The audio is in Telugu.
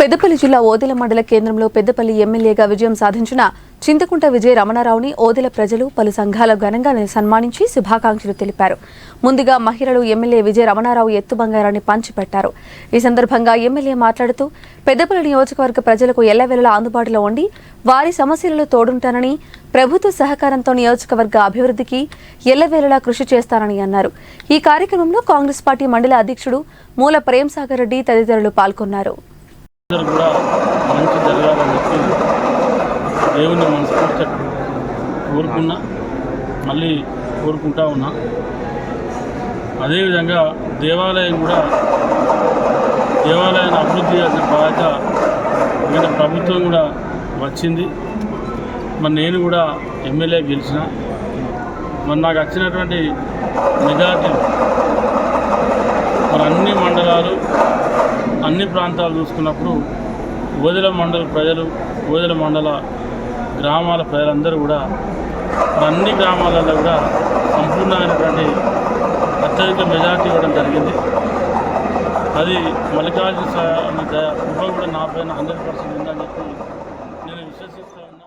పెద్దపల్లి జిల్లా ఓదెల మండల కేంద్రంలో పెద్దపల్లి ఎమ్మెల్యేగా విజయం సాధించిన చింతకుంట విజయ రమణారావుని ఓదెల ప్రజలు పలు సంఘాల ఘనంగా సన్మానించి శుభాకాంక్షలు తెలిపారు. ముందుగా మహిళలు ఎమ్మెల్యే విజయ రమణారావు ఎత్తు బంగారాన్ని పంచిపెట్టారు. ఈ సందర్భంగా ఎమ్మెల్యే మాట్లాడుతూ పెద్దపల్లి నియోజకవర్గ ప్రజలకు ఎల్లవేళలా అందుబాటులో ఉండి వారి సమస్యలలో తోడుంటానని ప్రభుత్వ సహకారంతో నియోజకవర్గ అభివృద్ధికి ఎల్లవేళలా కృషి చేస్తానని అన్నారు. ఈ కార్యక్రమంలో కాంగ్రెస్ పార్టీ మండల అధ్యక్షుడు మూల ప్రేమ్ సాగర్ రెడ్డి తదితరులు పాల్గొన్నారు. అందరూ కూడా మంచి జరగాలని చెప్పి దేవుని మనస్ఫూర్తిగా కోరుకున్నా మళ్ళీ కోరుకుంటా ఉన్నా. అదేవిధంగా దేవాలయం కూడా దేవాలయాన్ని అభివృద్ధి చేసిన బాధ్యత ఇక్కడ ప్రభుత్వం కూడా వచ్చింది. మరి నేను కూడా ఎమ్మెల్యే గెలిచిన. మరి నాకు వచ్చినటువంటి మెజార్టీ మరి అన్ని మండలాలు అన్ని ప్రాంతాలు చూసుకున్నప్పుడు ఓదెల మండల ప్రజలు ఓదెల మండల గ్రామాల ప్రజలందరూ కూడా అన్ని గ్రామాలలో కూడా సంపూర్ణమైనటువంటి అత్యధిక మెజార్టీ ఇవ్వడం జరిగింది. అది మల్లికార్జున స్వామి దయ కృప కూడా నా పైన హండ్రెడ్ పర్సెంట్ ఉందని చెప్పి నేను విశ్వసిస్తాను.